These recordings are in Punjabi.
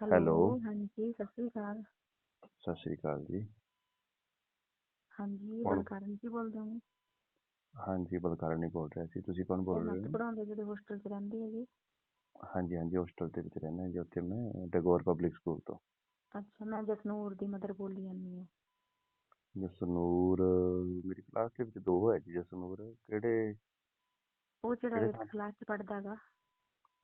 ਹੈਲੋ। ਹਾਂਜੀ ਸਤਿ ਸ੍ਰੀ ਅਕਾਲ। ਸਤਿ ਸ਼੍ਰੀ ਅਕਾਲ ਜੀ। ਹਾਂਜੀ ਕੌਣ? ਬਲਕਾਰਨ ਜੀ ਬੋਲਦੇ ਹੋ? ਹਾਂਜੀ ਬਲਕਾਰਣੀ ਬੋਲ ਰਿਹਾ ਸੀ। ਤੁਸੀਂ ਕੌਣ ਬੋਲ ਰਹੇ ਨੱਤ ਹੋ? ਪੜਾਉਂਦੇ ਜਿਹੜੇ ਹੋਸਟਲ 'ਚ ਰਹਿੰਦੇ ਹੈਗੇ? ਹਾਂਜੀ ਹਾਂਜੀ ਹੋਸਟਲ ਦੇ ਵਿੱਚ ਰਹਿੰਦਾ ਜੀ ਉੱਥੇ ਮੈਂ ਟੈਗੋਰ ਪਬਲਿਕ ਸਕੂਲ ਤੋਂ। ਅੱਛਾ ਮੈਂ ਜਸਨੂਰ ਦੀ ਮਦਰ ਬੋਲੀ ਜਾਂਦੀ ਹਾਂ। ਜਸਨੂਰ ਮੇਰੀ ਕਲਾਸ ਦੇ ਵਿੱਚ ਦੋ ਹੈ ਜੀ ਜਸਨੂਰ। ਕਿਹੜੇ? ਉਹ ਜਿਹੜਾ ਕਿਹੜੇ 8th ਸਾਲ? ਕਲਾਸ 'ਚ ਪੜਦਾ ਹੈਗਾ।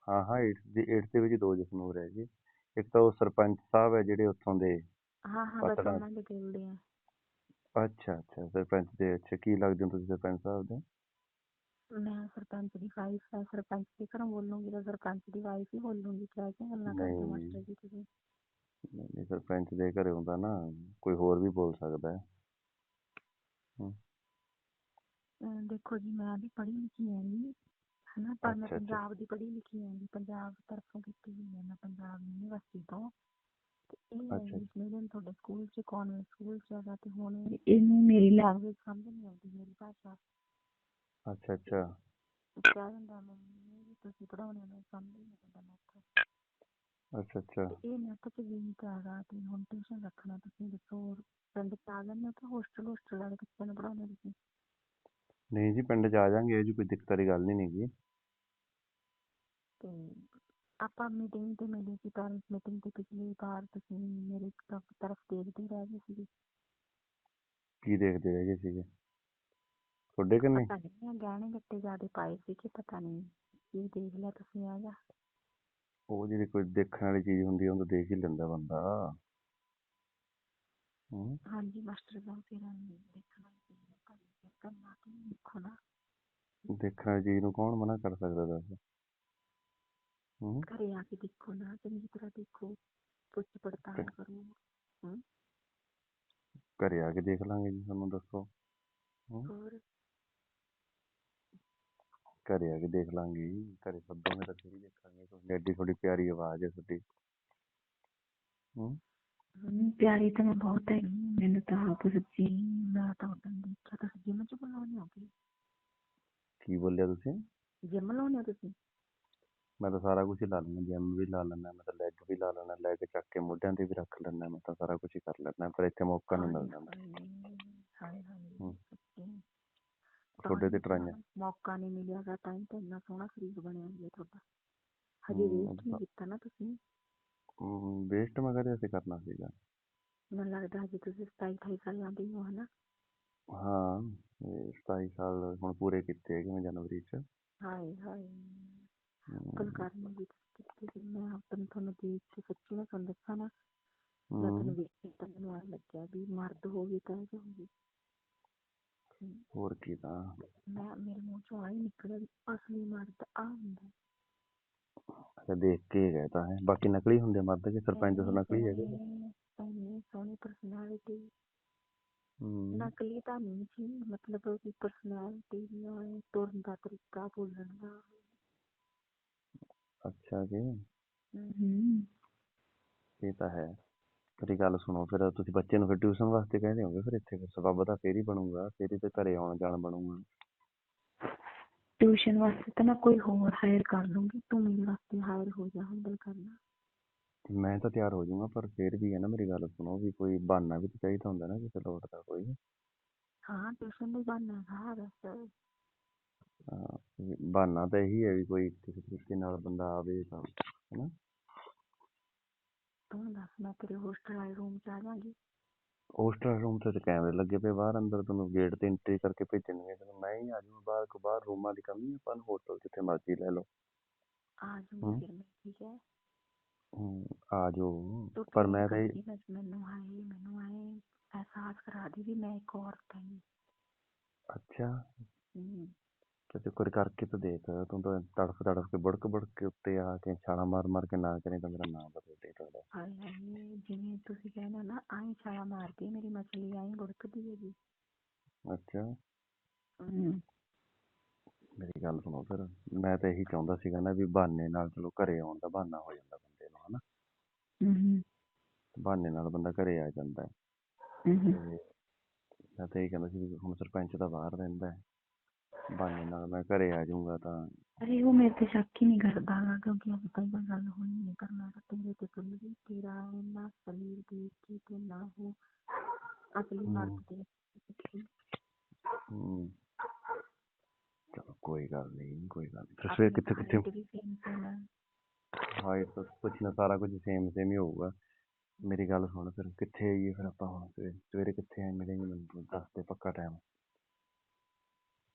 ਹਾਂ ਹਾਂ 8th ਦੀ 8th ਦੇ ਵਿੱਚ ਦੋ ਜਸਨੂਰ ਹੈ ਜੀ। ਇੱਕ ਤਾਂ ਉਹ ਸਰਪੰਚ ਸਾਹਿਬ ਹੈ ਜਿਹੜੇ ਉੱਥੋਂ ਦੇ ਹਾਂ ਹਾਂ ਬਸ ਪਤੜਾ ਉਹਨਾਂ ਦੇ ਬੋਲਦੇ ਆ। ਅੱਛਾ ਅੱਛਾ ਸਰਪੰਚ ਦੇ ਅੱਛਾ ਕੀ ਲੱਗਦੇ ਹੋ ਤੁਸੀਂ ਸਰਪੰਚ ਸਾਹਿਬ ਦੇ? ਮੈਂ ਸਰਪੰਚ ਦੀ ਵਾਈਫ ਆ ਸਰਪੰਚ ਦੇ ਘਰੋਂ ਬੋਲੂੰਗੀ ਤਾਂ ਸਰਪੰਚ ਦੀ ਵਾਈਫ ਹੀ ਬੋਲੂੰਗੀ ਕਿਆ ਕੀ ਗੱਲਾਂ ਕਰਦੇ ਨਹੀਂ। ਮਾਸਟਰ ਜੀ ਤੁਸੀਂ। ਨਹੀਂ ਨਹੀਂ, ਸਰਪੰਚ ਦੇ ਘਰੇ ਹੁੰਦਾ ਨਾ ਕੋਈ ਹੋਰ ਵੀ ਬੋਲ ਸਕਦਾ ਹੈ। ਅਮ ਦੇਖੋ ਜੀ ਮੈਂ ਵੀ ਪੜ੍ਹੀ ਲਿਖੀ ਹੈਗੀ। ਹਨਾ ਪਰ ਮੈਂ। ਪੰਜਾਬ ਦੀ ਪੜ੍ਹੀ ਲਿਖੀ ਹੈਗੀ ਪੰਜਾਬ ਤਰਫੋਂ ਕੀਤੀ ਹੋਈ ਹੈ ਮੈਂ ਪੰਜਾਬ ਯੂਨੀਵਰਸਿਟੀ ਤੋਂ। ਤੇ ਤੁਹਾਡੇ ਸਕੂਲ 'ਚ ਕਨਵੈਂਟ ਸਕੂਲ 'ਚ ਹੈਗਾ ਤੇ ਹੁਣ ਇਹਨੂੰ ਮੇਰੀ ਲੈਂਗੁਏਜ ਸਮਝ ਨਹੀਂ ਆਉਂਦੀ ਮੇਰੀ ਭਾਸ਼ਾ। ਅੱਛਾ ਅੱਛਾ। ਕਹਿ ਦਿੰਦਾ ਮੰਮੀ ਵੀ ਤੁਸੀਂ ਪੜ੍ਹਾਉਣੇ ਨੂੰ ਸਮਝ ਨਹੀਂ ਆਉਂਦਾ ਮੈਥੋਂ ਅੱਛਾ ਅੱਛਾ। ਤੇ ਇਹ ਨੈਟ 'ਚ ਵੀਕ ਹੈਗਾ ਤੇ ਹੁਣ ਟਿਊਸ਼ਨ ਰੱਖਣਾ ਤੁਸੀਂ ਦੱਸੋ ਪਿੰਡ 'ਚ ਆ ਹੋ ਕਿ ਹੋਸਟਲ ਹੋਸਟਲ ਵਾਲੇ ਬੱਚਿਆਂ ਨੂੰ ਪੜ੍ਹਾਉਂਦੇ ਤੁਸੀਂ? ਨਹੀਂ ਜੀ ਪਿੰਡ 'ਚ ਆ ਜਾਾਂਗੇ ਇਹ ਜੀ ਕੋਈ ਦਿੱਕਤ ਵਾਲੀ ਗੱਲ ਨਹੀਂ ਹੈਗੀ ਤੇ ਆਪਾਂ ਮੀਟਿੰਗ ਤੇ ਮਿਲੇ ਸੀ ਪੈਰੈਂਟਸ ਮੀਟਿੰਗ ਤੇ ਪਿਛਲੀ ਵਾਰ ਤੁਸੀਂ ਮੇਰੇ ਤਰਫ ਤਰਫ ਦੇਖਦੇ ਰਹਿ ਗਏ ਸੀਗੇ। ਕੀ ਦੇਖਦੇ ਰਹਿ ਗਏ ਸੀਗੇ? ਤੁਹਾਡੇ ਕੰਨੇ ਪਤਾ ਨਹੀਂ ਮੈਂ ਗਹਿਣੇ ਗੱਟੇ ਜ਼ਿਆਦੇ ਪਾਏ ਸੀ ਕਿ ਪਤਾ ਨਹੀਂ ਕੀ ਦੇਖ ਲਿਆ ਤੁਸੀਂ ਆ ਜਾ। ਉਹ ਜਿਹੜੀ ਕੋਈ ਦੇਖਣ ਵਾਲੀ ਚੀਜ਼ ਹੁੰਦੀ ਆ ਉਹਨੂੰ ਦੇਖ ਹੀ ਲੈਂਦਾ ਬੰਦਾ। ਹੂੰ। ਹਾਂਜੀ ਮਾਸਟਰ ਸਾਹਿਬ ਫਿਰ ਦੇਖਣਾ ਹੀ ਦੇਖਣ ਚੀਜ਼ ਨੂੰ ਕੌਣ ਮਨਾ ਕਰ ਸਕਦਾ ਦੱਸ। ਹੂੰ। ਘਰੇ ਆ ਕੇ ਦੇਖੋ ਨਾ ਚੰਗੀ ਤਰ੍ਹਾਂ ਦੇਖੋ ਪੁੱਛ ਪੜਤਾਲ ਕਰੋ ਘਰੇ ਆ ਕੇ ਦੇਖ ਲਾਂਗੇ ਜੀ ਤੁਹਾਨੂੰ ਦੱਸੋ ਹੂੰ। ਹੋਰ? ਘਰੇ ਆ ਕੇ ਦੇਖ ਲਾਂਗੇ ਜੀ। ਘਰੇ ਸੱਦੋਗੇ ਤਾਂ ਫਿਰ ਹੀ ਦੇਖਾਂਗੇ ਤੁਹਾਡੀ ਐਡੀ ਥੋੜੀ ਪਿਆਰੀ ਆਵਾਜ਼ ਹੈ ਤੁਹਾਡੀ ਹੂੰ ਪਿਆਰੀ ਤਾਂ ਮੈਂ ਬਹੁਤ ਹੈਗੀ ਮੈਨੂੰ ਤਾਂ ਆਪ ਸੱਚੀ ਮੈਂ ਤਾਂ ਉਦੋਂ ਦੇਖਿਆ ਤੁਸੀਂ ਜਿਮ ਚ ਬੁਲਾਉਂਦੇ ਹੋ ਕਿ ਕੀ ਬੋਲਿਆ ਤੁਸੀਂ? ਜਿਮ ਲਾਉਂਦੇ ਹੋ ਤੁਸੀਂ? ਮੈਂ ਤਾਂ ਸਾਰਾ ਕੁਝ ਹੀ ਲਾ ਲੈਂਦਾ ਜਿਮ ਵੀ ਲਾ ਲੈਂਦਾ ਮੈਂ ਤਾਂ ਲੈਗ ਵੀ ਲਾ ਲੈਂਦਾ ਲੈਗ ਚੱਕ ਕੇ ਮੋਢਿਆਂ ਤੇ ਵੀ ਰੱਖ ਲੈਂਦਾ ਮੈਂ ਤਾਂ ਸਾਰਾ ਕੁਝ ਹੀ ਕਰ ਲੈਂਦਾ ਪਰ ਇੱਥੇ ਮੌਕਾ ਨਹੀਂ ਮਿਲਦਾ ਹਾਏ ਹਾਏ ਹਮ। ਸੱਚੀ। ਤੁਹਾਡੇ ਤੇ ਟਰਾਈਆਂ। ਮੌਕਾ ਨਹੀਂ ਮਿਲਿਆਗਾ ਤਾਂ ਹੀ ਤਾਂ ਇੰਨਾ ਸੋਹਣਾ ਸਰੀਰ ਬਣਿਆ ਹੋਇਆ ਤੁਹਾਡਾ। ਹਜੇ ਹਮ, ਵੇਸਟ ਨਹੀਂ ਕੀਤਾ ਨਾ ਤੁਸੀਂ? ਵੇਸਟ ਮੈਂ ਕਦੇ ਅਸੀਂ ਕਰਨਾ ਸੀਗਾ। ਮੈਨੂੰ ਲੱਗਦਾ ਹਜੇ ਤੁਸੀਂ 27 28 ਸਾਲਾਂ ਦੇ ਹੀ ਹੋ ਹਨਾ? ਹਾਂ ਇਹ 27 ਸਾਲ ਹੁਣ ਪੂਰੇ ਕੀਤੇ ਹੈਗੇ ਮੈਂ ਜਨਵਰੀ ਚ। ਹਾਏ ਹਾਏ। ਹਮ, ਗੱਲ ਕਰਨੀ ਵੀ ਕੀਤੀ ਸੀ ਮੈਂ ਆਪਣੇ ਤੁਹਾਨੂੰ ਦੇਖ ਕੇ ਸੱਚੀ ਨਾ ਤੁਹਾਨੂੰ ਦੱਸਾਂ ਨਾ ਮੈਂ ਹਮ, ਤੁਹਾਨੂੰ ਵੇਖ ਕੇ ਤਾਂ ਮੈਨੂੰ ਐਂ ਲੱਗਿਆ ਵੀ ਮਰਦ ਹੋ ਗਈ ਤਾਂ ਇਹ ਹੋਗੀ ਹੋਰ ਕੀ ਤਾਂ। ਮੈਂ ਮੇਰੇ ਮੂੰਹ ਚੋਂ ਆ ਹੀ ਨਿਕਲਿਆ ਵੀ ਅਸਲੀ ਮਰਦ ਆ ਹੁੰਦਾ। ਅੱਛਾ ਦੇਖ ਕੇ ਗਏ ਤਾਂ ਹੈ। ਬਾਕੀ ਨਕਲੀ ਹੁੰਦੇ ਮਰਦ ਕੇ ਸਰਪੰਚ ਤਾਂ ਨਕਲੀ ਹੈਗੇ? ਇੰਨੀ ਸੋਹਣੀ ਪਰਸਨੈਲਿਟੀ ਹਮ, ਨਕਲੀ ਤਾਂ ਨਹੀਂ ਸੀ ਮਤਲਬ ਉਹਦੀ ਪਰਸਨੈਲਿਟੀ ਵੀ ਤੁਰਨ ਦਾ ਤਰੀਕਾ ਬੋਲਣ ਦਾ। ਅੱਛਾ ਜੀ। ਹੂੰ ਇਹ ਤਾਂ ਹੈ। ਤੇਰੀ ਗੱਲ ਸੁਣੋ ਫਿਰ ਤੁਸੀਂ ਬੱਚੇ ਨੂੰ ਫਿਰ ਟਿਊਸ਼ਨ ਵਾਸਤੇ ਕਹਿੰਦੇ ਹੋਗੇ ਫਿਰ ਇੱਥੇ ਫਿਰ ਸਬੱਬ ਤਾਂ ਫੇਰ ਹੀ ਬਣੂਗਾ ਫੇਰ ਹੀ ਤੇ ਘਰੇ ਆਉਣ ਜਾਣ ਬਣੂਗਾ। ਟਿਊਸ਼ਨ ਵਾਸਤੇ ਤਾਂ ਮੈਂ ਕੋਈ ਹੋਰ ਹਾਇਰ ਕਰ ਲੂੰਗੀ ਤੂੰ ਮੇਰੇ ਵਾਸਤੇ ਹਾਇਰ ਹੋ ਜਾ ਹੁੰਦਲ ਕਰਨਾ ਮੈਂ ਤਾਂ ਤਿਆਰ ਹੋ ਜਾਊਂਗਾ ਪਰ ਫੇਰ ਵੀ ਹੈ ਨਾ ਮੇਰੀ ਗੱਲ ਸੁਣੋ ਵੀ ਕੋਈ ਬਹਾਨਾ ਵੀ ਤਾਂ ਚਾਹੀਦਾ ਹੁੰਦਾ ਨਾ ਕਿਸੇ ਲੋੜ ਦਾ ਕੋਈ। ਹਾਂ ਟਿਊਸ਼ਨ ਦੇ ਬਹਾਨਾ ਹੈ ਬਸ। ਹਾਂ, ਵੀ ਬਹਾਨਾ ਤਾਂ ਇਹੀ ਹੈ ਵੀ ਕੋਈ ਕਿਸੇ ਤਰੀਕੇ ਨਾਲ ਬੰਦਾ ਆਵੇ ਤਾਂ ਹਨਾ ਤੂੰ ਦੱਸ ਮੈਂ ਤੇਰੇ ਹੋਸਟਲ ਵਾਲੇ ਰੂਮ ਚ ਆ ਜਾਵਾਂਗੀ। ਹੋਸਟਲ ਰੂਮ ਤੇ ਤਾਂ ਕੈਮਰੇ ਲੱਗੇ ਪਏ ਬਾਹਰ ਅੰਦਰ ਤੁਹਾਨੂੰ ਗੇਟ ਤੇ ਐਂਟਰੀ ਕਰਕੇ ਭੇਜਣਗੇ ਜਦੋਂ ਮੈਂ ਹੀ ਆ ਜਾਊਂ ਬਾਹਰ ਕੋ ਬਾਹਰ ਰੂਮਾਂ ਦੀ ਕਮੀ ਹੈ ਆਪਾਂ ਨੂੰ ਹੋਟਲ ਜਿੱਥੇ ਮਰਜ਼ੀ ਲੈ ਲਓ। ਆ ਹਮ। ਜਾਊਂਗੀ ਫਿਰ ਮੈਂ ਠੀਕ ਹੈ। ਹਮ, ਆ ਜਾਓ। ਤੂੰ ਪਰ phone ਮੈਂ ਤਾਂ ਕਰਦੀ ਬਸ ਮੈਨੂੰ ਆਏ ਮੈਨੂੰ ਆਏ ਅਹਿਸਾਸ ਕਰਾ ਦੀ ਵੀ ਮੈਂ ਇੱਕ ਔਰਤ ਹਾਂ ਅੱਛਾ। ਹੂੰ। ਤੇ ਤੂੰ ਕੋਈ ਕਰਕੇ ਤਾਂ ਦੇਖ ਤੂੰ ਤਾਂ ਤੜਫ ਤੜਫ ਕੇ ਬੁੜਕ ਬੁੜਕ ਕੇ ਉੱਤੇ ਆ ਕੇ ਛਾਲਾਂ ਮਾਰ ਮਾਰ ਕੇ ਨਾ ਕਰੇ ਤਾਂ ਮੇਰਾ ਨਾਮ ਬਦਲ ਦੇ ਤੁਹਾਡਾ। ਹਾਏ ਹਾਏ ਜਿਵੇਂ ਤੁਸੀਂ ਕਹਿੰਦੇ ਨਾ ਆਈ ਛਾਲਾ ਮਾਰਦੀ ਹੈ ਮੇਰੀ ਮਛਲੀ ਆਈ ਬੁੜਕਦੀ ਹੈਗੀ ਅੱਛਾ। ਹੂੰ। ਮੇਰੀ ਗੱਲ ਸੁਣੋ ਫਿਰ ਮੈਂ ਤਾਂ ਇਹੀ ਚਾਹੁੰਦਾ ਸੀਗਾ ਨਾ ਵੀ ਬਹਾਨੇ ਨਾਲ ਚਲੋ ਘਰੇ ਆਉਣ ਦਾ ਬਹਾਨਾ ਹੋ ਜਾਂਦਾ। ਹੂੰ ਬਹਾਨੇ ਨਾਲ ਬੰਦਾ ਘਰੇ ਆ ਜਾਂਦਾ। ਹੈ ਹੂੰ ਤੇ ਮੈਂ ਤਾਂ ਇਹ ਕਹਿੰਦਾ ਸੀ ਵੀ ਹੁਣ ਸਰਪੰਚ ਤਾਂ ਬਾਹਰ ਰਹਿੰਦਾ ਹੈ। ਬਹਾਨੇ ਨਾਲ ਮੈਂ ਘਰੇ ਆ ਜਾਊਂਗਾ ਤਾਂ ਅਰੇ ਉਹ ਮੇਰੇ ਤੇ ਸ਼ੱਕ ਹੀ ਨਹੀਂ ਕਰਦਾ ਗਾ ਕਿਉਂਕਿ ਅੱਜ ਤੱਕ ਤਾਂ ਗੱਲ ਹੋਈ ਨਹੀਂ ਮੈਂ ਤਾਂ ਤੇਰੇ ਤੇ ਗਈ ਤੇਰਾ ਇੰਨਾ ਸਰੀਰ ਦੇਖ ਕੇ ਤੇ ਨਾ ਉਹ ਅਸਲੀ ਹਮ। ਵਰਤ ਦੇ ਹਮ ਚਲੋ ਕੋਈ ਗੱਲ ਨਹੀਂ ਕੋਈ ਗੱਲ ਨਹੀਂ। ਫਿਰ ਕਿੱਥੇ ਕਿੱਥੇ ਵੀ same same ਹੈ। ਹਾਏ ਤਾਂ ਕੁਛ ਨਾ ਸਾਰਾ ਕੁਝ ਸੇਮ ਸੇਮ ਹੀ ਹੋਊਗਾ। ਮੇਰੀ ਗੱਲ ਸੁਣ ਫਿਰ ਕਿੱਥੇ ਆਈਏ ਫਿਰ ਆਪਾਂ ਹੁਣ? ਸਵੇਰੇ ਸਵੇਰੇ ਕਿੱਥੇ ਆਏ ਮਿਲੇਂਗੇ ਮੈਨੂੰ? ਤੂੰ ਦੱਸ ਦੇ ਪੱਕਾ ਟਾਈਮ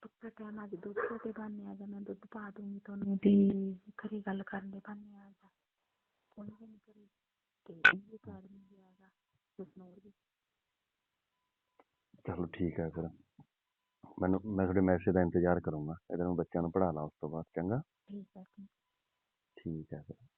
ਪੱਕਾ ਟਾਈਮ ਅੱਜ ਦੁੱਧ ਦੇ ਬਾਨੇ ਆ ਜਾ ਮੈਂ ਦੁੱਧ ਪਾ ਦੂੰਗੀ ਤੁਹਾਨੂੰ ਤੇ ਘਰੇ ਗੱਲ ਕਰਨ ਦੇ ਬਾਨੇ ਆ ਜਾ। ਕੋਈ ਵੀ ਨਹੀਂ ਕਰੇ ਤੇ ਇਹ ਵੀ ਆ ਜਾ ਜਸਨੂਰ ਵੀ। ਚਲੋ ਠੀਕ ਹੈ ਫਿਰ। ਮੈਨੂੰ ਮੈਂ ਤੁਹਾਡੇ ਮੈਸੇਜ ਦਾ ਇੰਤਜ਼ਾਰ ਕਰੂੰਗਾ ਇਧਰ ਨੂੰ ਬੱਚਿਆਂ ਨੂੰ ਪੜ੍ਹਾ ਲਾ ਉਸ ਤੋਂ ਬਾਅਦ ਚੰਗਾ? ਠੀਕ ਹੈ ਠੀਕ। ਠੀਕ ਹੈ ਫਿਰ